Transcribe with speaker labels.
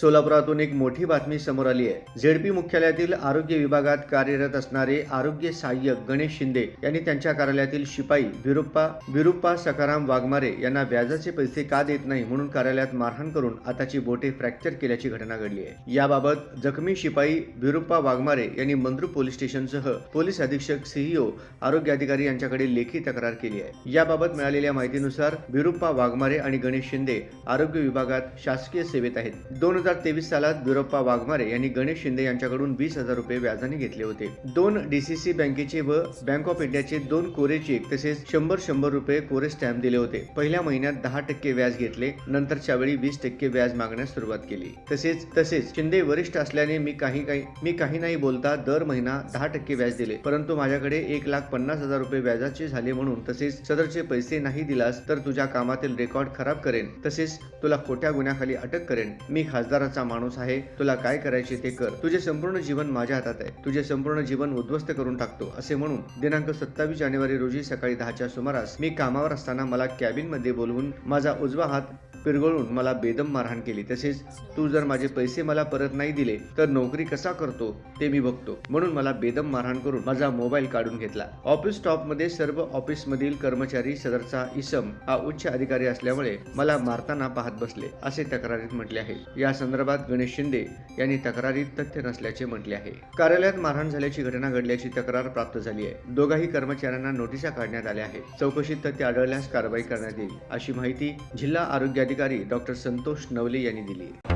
Speaker 1: सोलापुरातून एक मोठी बातमी समोर आली आहे. झेडपी मुख्यालयातील आरोग्य विभागात कार्यरत असणारे आरोग्य सहाय्यक गणेश शिंदे यांनी त्यांच्या कार्यालयातील शिपाई बिरुप्पा बिरुप्पा सकाराम वाघमारे यांना व्याजाचे पैसे का देत नाही म्हणून कार्यालयात मारहाण करून आताची बोटे फ्रॅक्चर केल्याची घटना घडली आहे. याबाबत जखमी शिपाई बिरुप्पा वाघमारे यांनी मंद्रुप पोलीस स्टेशनसह पोलीस अधीक्षक सीईओ आरोग्य अधिकारी यांच्याकडे लेखी तक्रार केली आहे. याबाबत मिळालेल्या माहितीनुसार बिरुप्पा वाघमारे आणि गणेश शिंदे आरोग्य विभागात शासकीय सेवेत आहेत. दोन हजार तेवीस सालात बिरोप्पा वाघमारे यांनी गणेश शिंदे यांच्याकडून वीस हजार रुपये व्याजाने घेतले होते. दोन डीसीसी बँकेचे व बँक ऑफ इंडियाचे दोन कोरे चेक तसेच शंभर शंभर रुपये कोरे स्टॅम्प दिले होते. पहिल्या महिन्यात दहा टक्के व्याज घेतले नंतरच्या वेळी वीस टक्के व्याज मागण्यास सुरुवात केली. तसेच तसेच शिंदे वरिष्ठ असल्याने मी काही काही मी काही नाही बोलता दर महिना दहा टक्के व्याज दिले. परंतु माझ्याकडे एक लाख पन्नास हजार रुपये व्याजाचे झाले म्हणून तसेच सदरचे पैसे नाही दिलास तर तुझ्या कामातील रेकॉर्ड खराब करेन. तसेच तुला खोट्या गुन्ह्याखाली अटक करेन. मी खासदार खासदाराचा माणूस आहे. तुला काय करायचे ते कर. तुझे संपूर्ण जीवन माझ्या हातात आहे. तुझे संपूर्ण जीवन उद्ध्वस्त करून टाकतो असे म्हणून दिनांक सत्तावीस जानेवारी रोजी सकाळी दहाच्या सुमारास मी कामावर असताना मला कॅबिनमध्ये बोलवून माझा उजवा हात पिरगळून मला बेदम मारहाण केली. तसेच तू जर माझे पैसे मला परत नाही दिले तर नोकरी कसा करतो ते मी बघतो. म्हणून मला बेदम मारहाण करून माझा मोबाईल काढून घेतला. ऑफिस स्टॉपमध्ये सर्व ऑफिस मधील कर्मचारी सदरचा इसम हा उच्च अधिकारी असल्यामुळे मला मारताना पाहत बसले असे तक्रारीत म्हटले आहे. या संदर्भात गणेश शिंदे यांनी तक्रारीत तथ्य नसल्याचे म्हटले आहे. कार्यालयात मारहाण झाल्याची घटना घडल्याची तक्रार प्राप्त झाली आहे. दोघाही कर्मचाऱ्यांना नोटिसा काढण्यात आल्या आहेत. चौकशीत तथ्य आढळल्यास कारवाई करण्यात येईल अशी माहिती जिल्हा आरोग्य अधिकारी डॉक्टर संतोष नवले यांनी दिली